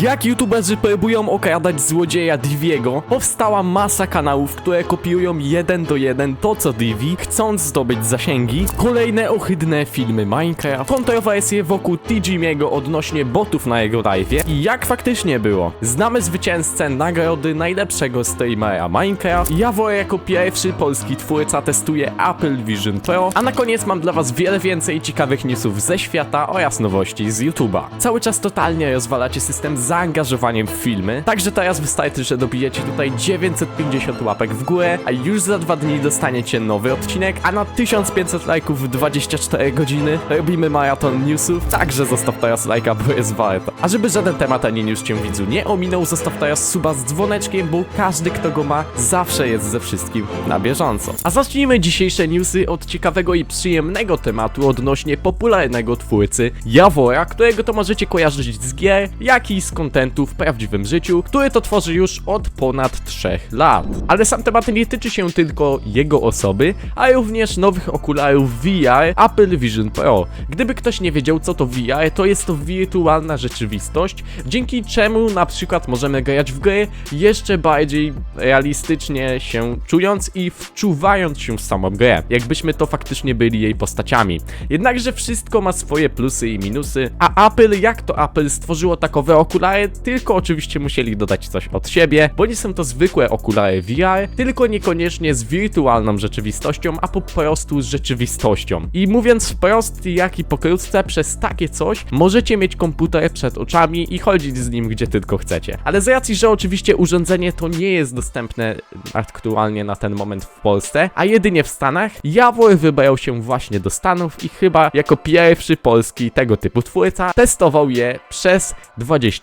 Jak youtuberzy próbują okradać złodzieja Diviego, powstała masa kanałów, które kopiują jeden do jeden to co Divi, chcąc zdobyć zasięgi. Kolejne ohydne filmy Minecraft, kontrowersje wokół TGMiego odnośnie botów na jego live'ie i jak faktycznie było. Znamy zwycięzcę nagrody najlepszego streamera Minecraft. Jawo jako pierwszy polski twórca testuje Apple Vision Pro, a na koniec mam dla was wiele więcej ciekawych newsów ze świata oraz nowości z YouTube'a. Cały czas totalnie rozwalacie system zaangażowaniem w filmy, także teraz wystarczy, że dobijecie tutaj 950 łapek w górę, a już za dwa dni dostaniecie nowy odcinek, a na 1500 lajków w 24 godziny robimy maraton newsów, także zostaw teraz lajka, bo jest warto. A żeby żaden temat ani news cię widzu nie ominął, zostaw teraz suba z dzwoneczkiem, bo każdy kto go ma zawsze jest ze wszystkim na bieżąco. A zacznijmy dzisiejsze newsy od ciekawego i przyjemnego tematu odnośnie popularnego twórcy Jawora, którego to możecie kojarzyć z gier, jak i z kontentu w prawdziwym życiu, który to tworzy już od ponad 3 lat. Ale sam temat nie tyczy się tylko jego osoby, a również nowych okularów VR Apple Vision Pro. Gdyby ktoś nie wiedział co to VR, to jest to wirtualna rzeczywistość, dzięki czemu na przykład możemy grać w gry jeszcze bardziej realistycznie się czując i wczuwając się w samą grę, jakbyśmy to faktycznie byli jej postaciami. Jednakże wszystko ma swoje plusy i minusy, a Apple jak to Apple stworzyło takowe okulary, tylko oczywiście musieli dodać coś od siebie, bo nie są to zwykłe okulary VR, tylko niekoniecznie z wirtualną rzeczywistością, a po prostu z rzeczywistością. I mówiąc wprost, jak i pokrótce, przez takie coś możecie mieć komputer przed oczami i chodzić z nim gdzie tylko chcecie. Ale z racji, że oczywiście urządzenie to nie jest dostępne aktualnie na ten moment w Polsce, a jedynie w Stanach, Jawor wybrał się właśnie do Stanów i chyba jako pierwszy polski tego typu twórca testował je przez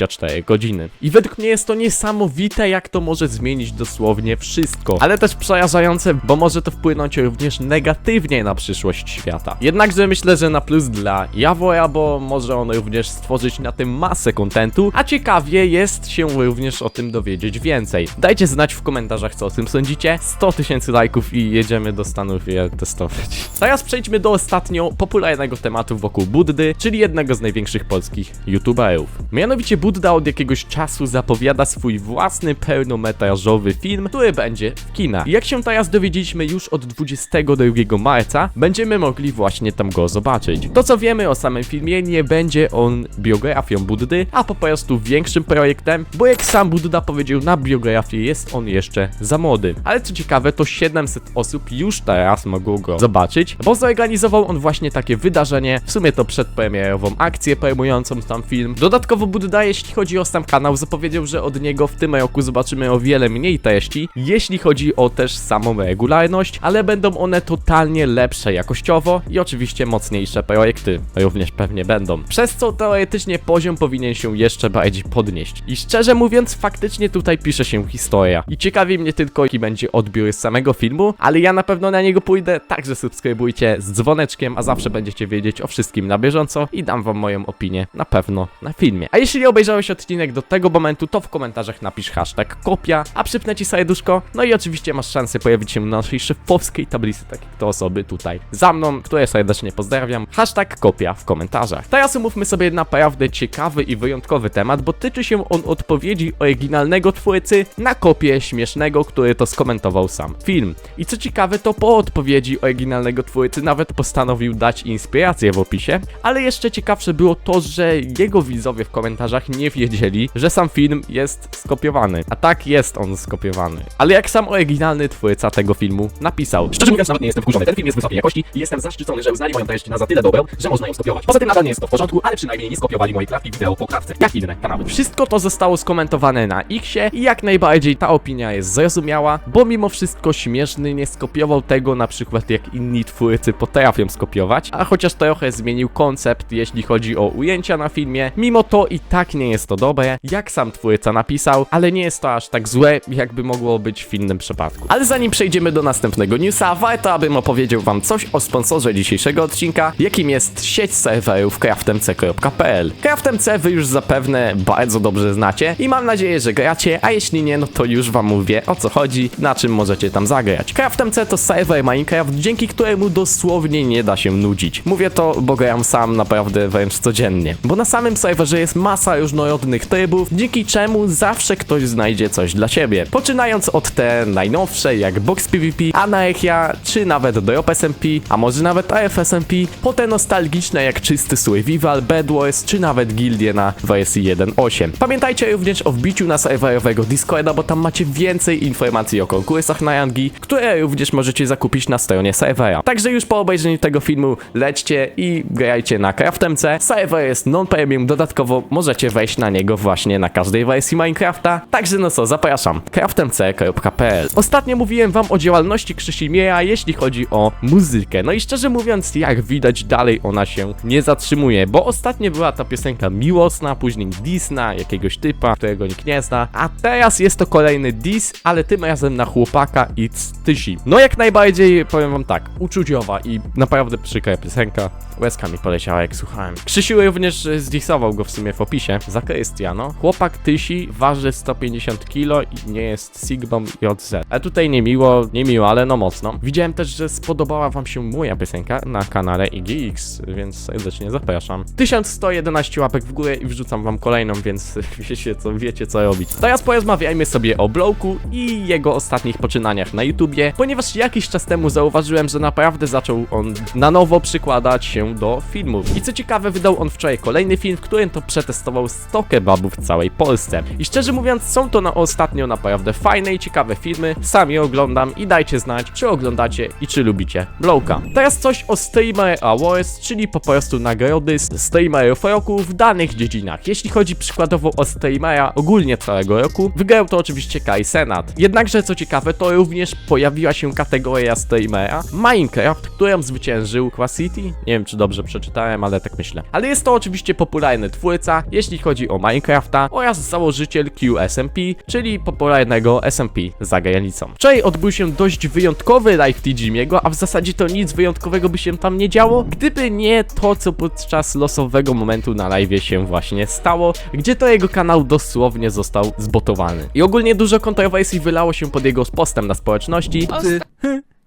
24 godziny. I według mnie jest to niesamowite, jak to może zmienić dosłownie wszystko, ale też przerażające, bo może to wpłynąć również negatywnie na przyszłość świata. Jednakże myślę, że na plus dla Jawora, bo może on również stworzyć na tym masę kontentu, a ciekawie jest się również o tym dowiedzieć więcej. Dajcie znać w komentarzach, co o tym sądzicie. 100 tysięcy lajków i jedziemy do Stanów je testować. Teraz przejdźmy do ostatnio popularnego tematu wokół Buddy, czyli jednego z największych polskich youtuberów. Mianowicie Budda od jakiegoś czasu zapowiada swój własny pełnometrażowy film, który będzie w kinach. Jak się teraz dowiedzieliśmy już od 22 marca, będziemy mogli właśnie tam go zobaczyć. To co wiemy o samym filmie, nie będzie on biografią Buddy, a po prostu większym projektem, bo jak sam Budda powiedział na biografię jest on jeszcze za młody. Ale co ciekawe, to 700 osób już teraz mogło go zobaczyć, bo zorganizował on właśnie takie wydarzenie, w sumie to przedpremierową akcję promującą tam film. Dodatkowo Budda, jeśli chodzi o sam kanał, zapowiedział, że od niego w tym roku zobaczymy o wiele mniej treści, jeśli chodzi o też samą regularność, ale będą one totalnie lepsze jakościowo i oczywiście mocniejsze projekty również pewnie będą. Przez co teoretycznie poziom powinien się jeszcze bardziej podnieść. I szczerze mówiąc, faktycznie tutaj pisze się historia. I ciekawi mnie tylko, jaki będzie odbiór z samego filmu, ale ja na pewno na niego pójdę, także subskrybujcie z dzwoneczkiem, a zawsze będziecie wiedzieć o wszystkim na bieżąco i dam wam moją opinię na pewno na filmie. A jeśli obejrzałeś odcinek do tego momentu, to w komentarzach napisz hashtag kopia, a przypnę ci serduszko, no i oczywiście masz szansę pojawić się na naszej szefowskiej tablicy, tak jak to osoby tutaj za mną, które serdecznie pozdrawiam. Hashtag kopia w komentarzach. Teraz umówmy sobie naprawdę ciekawy i wyjątkowy temat, bo tyczy się on odpowiedzi oryginalnego twórcy na kopię śmiesznego, który to skomentował sam film. I co ciekawe, to po odpowiedzi oryginalnego twórcy nawet postanowił dać inspirację w opisie, ale jeszcze ciekawsze było to, że jego widzowie w komentarzach nie wiedzieli, że sam film jest skopiowany. A tak jest on skopiowany. Ale jak sam oryginalny twórca tego filmu napisał. Szczerze mówiąc, nawet nie jestem wkurzony. Ten film jest wysokiej jakości i jestem zaszczycony, że uznali moją treść na za tyle dobrą, że można ją skopiować. Poza tym nadal nie jest to w porządku, ale przynajmniej nie skopiowali mojej klatki wideo po klatce, jak inne kanały. Wszystko to zostało skomentowane na Xie i jak najbardziej ta opinia jest zrozumiała, bo mimo wszystko śmieszny nie skopiował tego na przykład jak inni twórcy potrafią skopiować, a chociaż trochę zmienił koncept jeśli chodzi o ujęcia na filmie, mimo to i tak nie jest to dobre, jak sam twórca napisał, ale nie jest to aż tak złe, jakby mogło być w innym przypadku. Ale zanim przejdziemy do następnego newsa, warto abym opowiedział wam coś o sponsorze dzisiejszego odcinka, jakim jest sieć serwerów craftemc.pl. CraftMC wy już zapewne bardzo dobrze znacie i mam nadzieję, że gracie, a jeśli nie, no to już wam mówię o co chodzi, na czym możecie tam zagrać. CraftMC to serwer Minecraft, dzięki któremu dosłownie nie da się nudzić. Mówię to, bo gram sam naprawdę wręcz codziennie. Bo na samym serwerze jest masa różnorodnych różnorodnych trybów, dzięki czemu zawsze ktoś znajdzie coś dla siebie. Poczynając od te najnowsze jak Box PvP, Anarchia, czy nawet Drop SMP, a może nawet AFSMP, po te nostalgiczne jak czysty Survival, Bed Wars, czy nawet Gildie na wersji 1.8. Pamiętajcie również o wbiciu na serwerowego Discorda, bo tam macie więcej informacji o konkursach na rangi, które również możecie zakupić na stronie serwera. Także już po obejrzeniu tego filmu lećcie i grajcie na CraftMC. Serwer jest non-premium, dodatkowo możecie wejść na niego właśnie na każdej wersji Minecrafta. Także no co, zapraszam. craftmc.pl Ostatnio mówiłem wam o działalności Krzysimieja, jeśli chodzi o muzykę. No i szczerze mówiąc, jak widać, dalej ona się nie zatrzymuje, bo ostatnio była ta piosenka miłosna, później Disna, jakiegoś typa, którego nikt nie zna, a teraz jest to kolejny dis, ale tym razem na chłopaka i Tysi. No jak najbardziej, powiem wam tak, uczuciowa i naprawdę przykra piosenka. Łezka mi poleciała jak słuchałem. Krzysiu również e, zdisował go w sumie w opisie. Zakrystia, no. Chłopak Tysi waży 150 kg i nie jest Sigmą JZ. A tutaj nie miło, nie miło, ale no mocno. Widziałem też, że spodobała wam się moja piosenka na kanale IGX, więc serdecznie zapraszam. 1111 łapek w górę i wrzucam wam kolejną, więc wiecie co, wiecie co robić. Teraz porozmawiajmy sobie o Blowku i jego ostatnich poczynaniach na YouTubie, ponieważ jakiś czas temu zauważyłem, że naprawdę zaczął on na nowo przykładać się do filmów. I co ciekawe, wydał on wczoraj kolejny film, w którym to przetestował 100 kebabów w całej Polsce. I szczerze mówiąc, są to na ostatnio naprawdę fajne i ciekawe filmy. Sam je oglądam i dajcie znać, czy oglądacie i czy lubicie Blowka. Teraz coś o Streamer Awards, czyli po prostu nagrody z streamerów roku w danych dziedzinach. Jeśli chodzi przykładowo o streamera ogólnie całego roku, wygrał to oczywiście Kai Senat. Jednakże co ciekawe, to również pojawiła się kategoria streamera Minecraft, którą zwyciężył Quasity. Nie wiem, czy dobrze przeczytałem, ale tak myślę. Ale jest to oczywiście popularny twórca, jeśli chodzi o Minecrafta oraz założyciel QSMP, czyli popularnego SMP za granicą. Wczoraj odbył się dość wyjątkowy live Tijimiego, a w zasadzie to nic wyjątkowego by się tam nie działo, gdyby nie to, co podczas losowego momentu na live się właśnie stało, gdzie to jego kanał dosłownie został zbotowany. I ogólnie dużo kontrowersji wylało się pod jego postem na społeczności. Ty.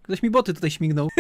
Ktoś mi boty tutaj śmignął.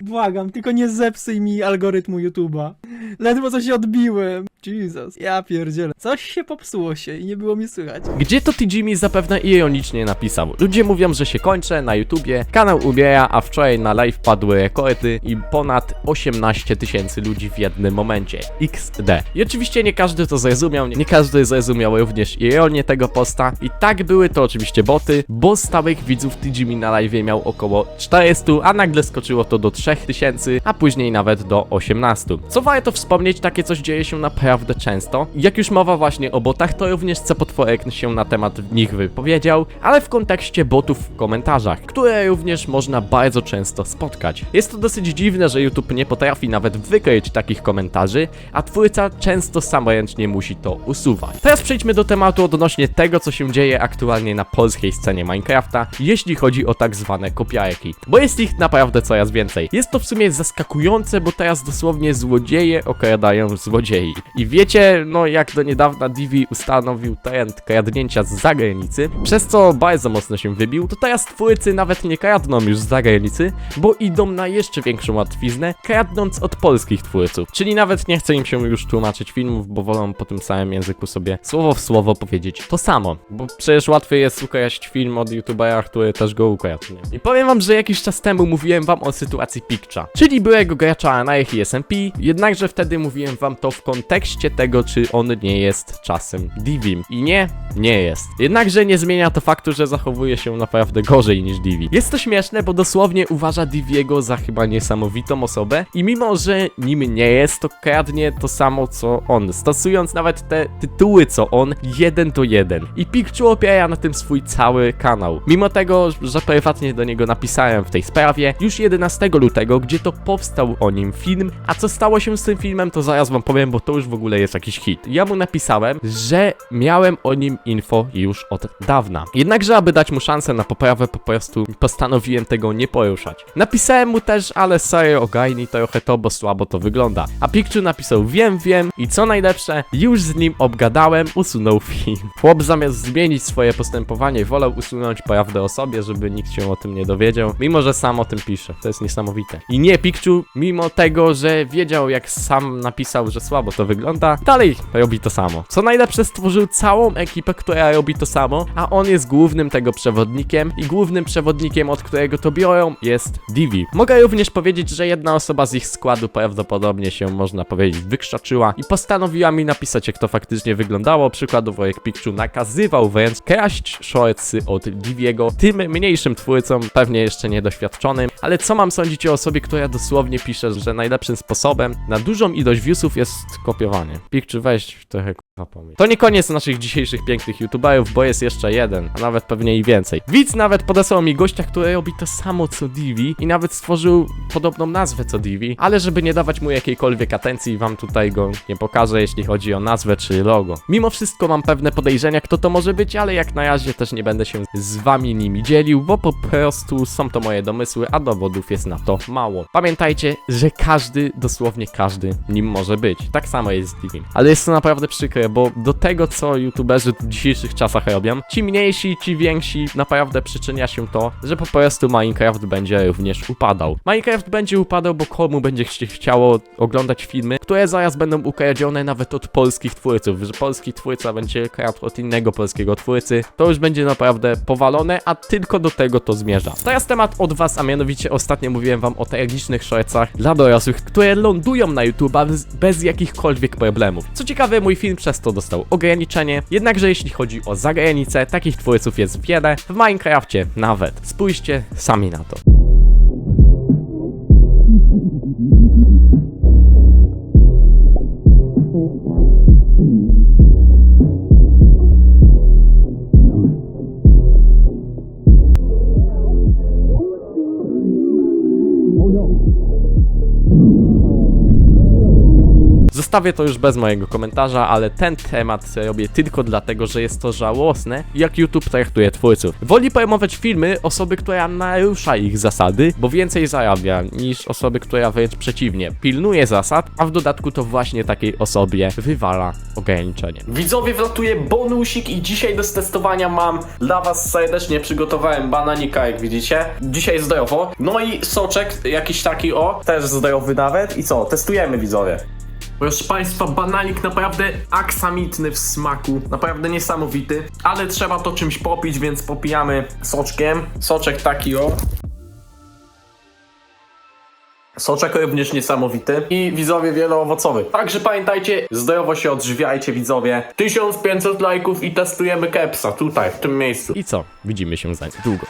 Błagam, tylko nie zepsuj mi algorytmu YouTube'a. Ledwo co się odbiłem. Jesus, ja pierdzielę. Coś się popsuło się i nie było mi słychać. Gdzie to Tijimi zapewne ironicznie napisał. Ludzie mówią, że się kończę na YouTubie, kanał ubiera, a wczoraj na live padły rekordy i ponad 18 tysięcy ludzi w jednym momencie. XD. I oczywiście nie każdy to zrozumiał, nie każdy zrozumiał również ironię tego posta. I tak były to oczywiście boty, bo stałych widzów Tijimi na live miał około 400, a nagle skoczyło to do 3000, a później nawet do 18. Co warto wspomnieć, takie coś dzieje się naprawdę często. Jak już mowa właśnie o botach, to również Cepotworek się na temat nich wypowiedział, ale w kontekście botów w komentarzach, które również można bardzo często spotkać. Jest to dosyć dziwne, że YouTube nie potrafi nawet wykryć takich komentarzy, a twórca często samoręcznie musi to usuwać. Teraz przejdźmy do tematu odnośnie tego, co się dzieje aktualnie na polskiej scenie Minecrafta, jeśli chodzi o tak zwane kopiarki, bo jest ich naprawdę coraz więcej. Jest to w sumie zaskakujące, bo teraz dosłownie złodzieje okradają złodziei. I wiecie, no jak do niedawna Divi ustanowił trend kradnięcia z zagranicy, przez co bardzo mocno się wybił, to teraz twórcy nawet nie kradną już z zagranicy, bo idą na jeszcze większą łatwiznę, kradnąc od polskich twórców. Czyli nawet nie chce im się już tłumaczyć filmów, bo wolą po tym samym języku sobie słowo w słowo powiedzieć to samo. Bo przecież łatwiej jest ukraść film od youtubera, który też go ukradł. Nie? I powiem wam, że jakiś czas temu mówiłem wam o sytuacji Pikcza, czyli byłego gracza Anarch i SMP, jednakże wtedy mówiłem wam to w kontekście tego, czy on nie jest czasem Divim. I nie, nie jest. Jednakże nie zmienia to faktu, że zachowuje się naprawdę gorzej niż Divi. Jest to śmieszne, bo dosłownie uważa Diviego za chyba niesamowitą osobę i mimo, że nim nie jest, to kradnie to samo co on, stosując nawet te tytuły co on, jeden do jeden. I Pikczu opiera na tym swój cały kanał. Mimo tego, że prywatnie do niego napisałem w tej sprawie, już 11 lutego, gdzie to powstał o nim film, a co stało się z tym filmem, to zaraz wam powiem, bo to już w ogóle jest jakiś hit. Ja mu napisałem, że miałem o nim info już od dawna. Jednakże, aby dać mu szansę na poprawę, po prostu postanowiłem tego nie poruszać. Napisałem mu też, ale serio, ogarnij trochę to, bo słabo to wygląda. A Pikczu napisał, wiem, wiem i co najlepsze, już z nim obgadałem, usunął film. Chłop zamiast zmienić swoje postępowanie, wolał usunąć prawdę o sobie, żeby nikt się o tym nie dowiedział, mimo że sam o tym pisze. To jest niesamowite. I nie, Pikczu, mimo tego, że wiedział jak sam napisał, że słabo to wygląda, dalej robi to samo. Co najlepsze, stworzył całą ekipę, która robi to samo, a on jest głównym tego przewodnikiem i głównym przewodnikiem, od którego to biorą, jest Divi. Mogę również powiedzieć, że jedna osoba z ich składu prawdopodobnie się, można powiedzieć, wykrzaczyła i postanowiła mi napisać, jak to faktycznie wyglądało. Przykładowo, jak Pikczu nakazywał wręcz kraść shortsy od Diviego, tym mniejszym twórcom, pewnie jeszcze niedoświadczonym, ale co mam sądzić o osobie, która dosłownie pisze, że najlepszym sposobem na dużą ilość viewsów jest kopiowanie. Pikczu, weź trochę To nie koniec naszych dzisiejszych pięknych youtuberów, bo jest jeszcze jeden, a nawet pewnie i więcej. Widz nawet podesłał mi gościa, który robi to samo co Divi i nawet stworzył podobną nazwę co Divi, ale żeby nie dawać mu jakiejkolwiek atencji, wam tutaj go nie pokażę, jeśli chodzi o nazwę czy logo. Mimo wszystko mam pewne podejrzenia, kto to może być, ale jak na razie też nie będę się z wami nimi dzielił, bo po prostu są to moje domysły, a dowodów jest na to mało. Pamiętajcie, że każdy, dosłownie każdy, nim może być. Tak samo jest z Divim. Ale jest to naprawdę przykre, bo do tego, co youtuberzy w dzisiejszych czasach robią, ci mniejsi, ci więksi, naprawdę przyczynia się to, że po prostu Minecraft będzie również upadał. Minecraft będzie upadał, bo komu będzie chciało oglądać filmy, które zaraz będą ukradzione nawet od polskich twórców, że polski twórca będzie kradł od innego polskiego twórcy, to już będzie naprawdę powalone, a tylko do tego to zmierza. Teraz temat od was, a mianowicie ostatnio mówiłem wam o tragicznych shortsach dla dorosłych, które lądują na YouTube bez jakichkolwiek problemów. Co ciekawe, mój film przez to dostał ograniczenie, jednakże jeśli chodzi o zagranicę, takich twórców jest wiele, w Minecrafcie nawet. Spójrzcie sami na to. Zostawię to już bez mojego komentarza, ale ten temat robię tylko dlatego, że jest to żałosne, jak YouTube traktuje twórców. Woli promować filmy osoby, która narusza ich zasady, bo więcej zarabia, niż osoby, która wręcz przeciwnie, pilnuje zasad, a w dodatku to właśnie takiej osobie wywala ograniczenie. Widzowie, wlatuje bonusik i dzisiaj do testowania mam dla was serdecznie przygotowałem bananika, jak widzicie. Dzisiaj zdrowo. No i soczek jakiś taki o, też zdrowy nawet. I co, testujemy widzowie. Proszę Państwa, bananik naprawdę aksamitny w smaku, naprawdę niesamowity, ale trzeba to czymś popić, więc popijamy soczkiem. Soczek taki o. Soczek również niesamowity i widzowie wieloowocowy. Także pamiętajcie, zdrowo się odżywiajcie widzowie. 1500 lajków i testujemy kepsa tutaj, w tym miejscu. I co? Widzimy się za niedługo.